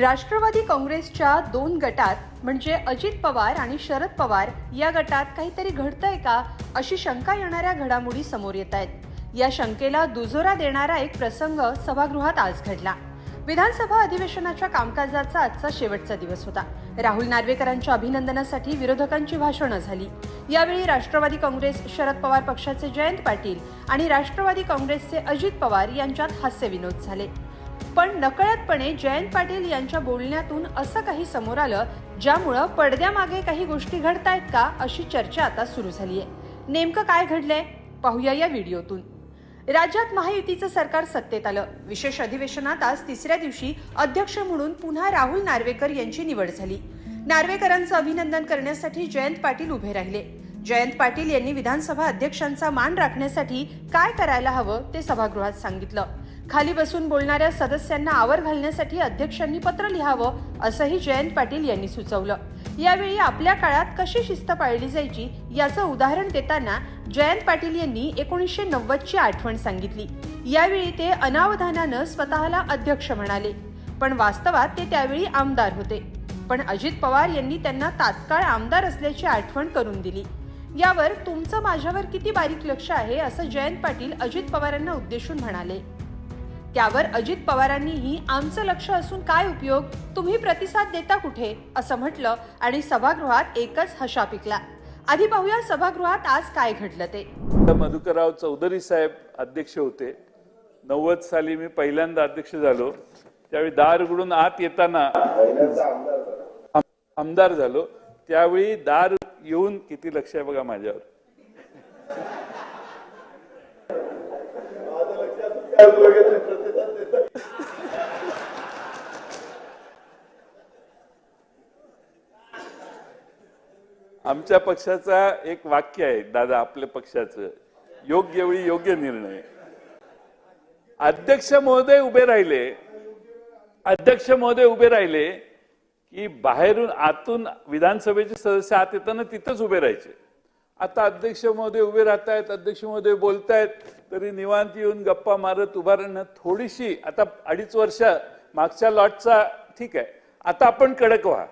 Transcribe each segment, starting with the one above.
राष्ट्रवादी काँग्रेसच्या दोन गटात म्हणजे अजित पवार आणि शरद पवार या गटात काहीतरी घडतंय का अशी शंका येणाऱ्या घडामोडी समोर येत आहेत. या शंकेला दुजोरा देणारा एक प्रसंग सभागृहात आज घडला. विधानसभा अधिवेशनाच्या कामकाजाचा आजचा शेवटचा दिवस होता. राहुल नार्वेकरांच्या अभिनंदनासाठी विरोधकांची भाषणं झाली. यावेळी राष्ट्रवादी काँग्रेस शरद पवार पक्षाचे जयंत पाटील आणि राष्ट्रवादी काँग्रेसचे अजित पवार यांच्यात हास्यविनोद झाले. पण नकळतपणे जयंत पाटील यांच्या बोलण्यातून असं काही समोर आलं ज्यामुळं पडद्यामागे काही गोष्टी घडतायत का अशी चर्चा आता सुरू झाली आहे नेमकं काय घडलंय? पाहूया या व्हिडिओतून. राज्यात महायुतीचं सरकार सत्तेत आलं. विशेष अधिवेशनात आज तिसऱ्या दिवशी अध्यक्ष म्हणून पुन्हा राहुल नार्वेकर यांची निवड झाली. नार्वेकरांचं अभिनंदन करण्यासाठी जयंत पाटील उभे राहिले. जयंत पाटील यांनी विधानसभा अध्यक्षांचा मान राखण्यासाठी काय करायला हवं ते सभागृहात सांगितलं. खाली बसून बोलणाऱ्या सदस्यांना आवर घालण्यासाठी अध्यक्षांनी पत्र लिहावं असंही जयंत पाटील यांनी सुचवलं. यावेळी आपल्या काळात कशी शिस्त पाळली जायची याचं उदाहरण देताना जयंत पाटील यांनी एकोणीसशे नव्वदची आठवण सांगितली. यावेळी ते अनावधानानं स्वतःला अध्यक्ष म्हणाले. पण वास्तवात ते त्यावेळी आमदार होते. पण अजित पवार यांनी त्यांना तात्काळ आमदार असल्याची आठवण करून दिली. यावर तुमचं माझ्यावर किती बारीक लक्ष आहे असं जयंत पाटील अजित पवारांना उद्देशून म्हणाले. त्यावर अजित पवारांनीही आमचं लक्ष असून काय उपयोग? तुम्ही प्रतिसाद देता कुठे? असं म्हटलं आणि सभागृहात एकच हशा पिकला. आधी पाहूया सभागृहात आज काय घडलं ते. मधुकरराव चौधरी साहेब अध्यक्ष होते. नव्वद साली मी पहिल्यांदा अध्यक्ष झालो. त्यावेळी दार उघडून आत येताना आम- आमदार झालो. त्यावेळी दार येऊन किती लक्ष आहे बघा माझ्यावर. आमच्या पक्षाचा एक वाक्य आहे दादा आपल्या पक्षाचं. योग्य वेळी योग्य निर्णय. अध्यक्ष महोदय उभे राहिले. अध्यक्ष महोदय उभे राहिले की बाहेरून आतून विधानसभेचे सदस्य आत येताना तिथंच उभे राहायचे. आता अध्यक्ष महोदय उभे राहत आहेत अध्यक्ष महोदय बोलतायत तरी निवांत येऊन गप्पा मारत उभा राहणं थोडीशी आता अडीच वर्ष मागच्या लॉटचा ठीक आहे. आता आपण कडक व्हा.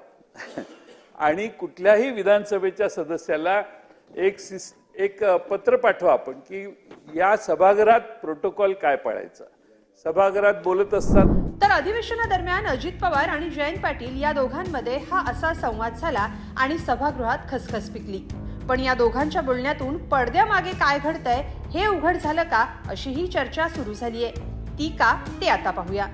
आणि कुठल्याही विधानसभेच्या सदस्याला एक सिस एक पत्र पाठवा आपण की या सभागृहात प्रोटोकॉल काय पाळायचा. सभागृहात बोलत असतात. तर अधिवेशनादरम्यान अजित पवार आणि जयंत पाटील या दोघांमध्ये हा असा संवाद झाला आणि सभागृहात खसखस पिकली. पण या दोघांच्या बोलण्यातून पडद्यामागे काय घडतंय हे उघड झालं का अशी ही चर्चा सुरू झालीय. ती का ते आता पाहूया.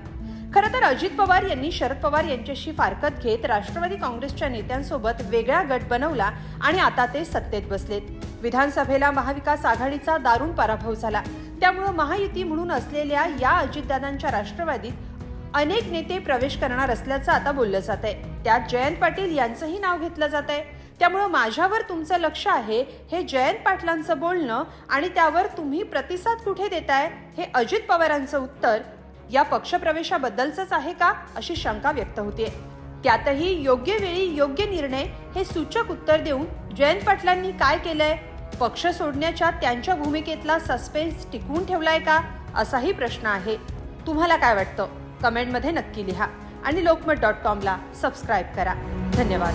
खरं तर अजित पवार यांनी शरद पवार यांच्याशी फारकत घेत राष्ट्रवादी काँग्रेसच्या नेत्यांसोबत वेगळा गट बनवला आणि आता ते सत्तेत बसलेत. विधानसभेला महाविकास आघाडीचा दारुण पराभव झाला. त्यामुळं महायुती म्हणून असलेल्या या अजितदादांच्या राष्ट्रवादीत अनेक नेते प्रवेश करणार असल्याचं आता बोललं जात आहे त्यात जयंत पाटील यांचंही नाव घेतलं जात आहे त्यामुळं माझ्यावर तुमचं लक्ष आहे हे जयंत पाटलांचं बोलणं आणि त्यावर तुम्ही प्रतिसाद कुठे देताय हे अजित पवारांचं उत्तर या पक्षप्रवेशाबद्दलच आहे का अशी शंका व्यक्त होते. त्यातही योग्य वेळी योग्य निर्णय हे सूचक उत्तर देऊन जयंत पाटलांनी काय केलंय? पक्ष सोडण्याच्या त्यांच्या भूमिकेतला सस्पेन्स टिकवून ठेवलाय का? असाही प्रश्न आहे. तुम्हाला काय वाटतं? कमेंटमध्ये नक्की लिहा आणि लोकमत डॉट कॉमला सबस्क्राईब करा. धन्यवाद.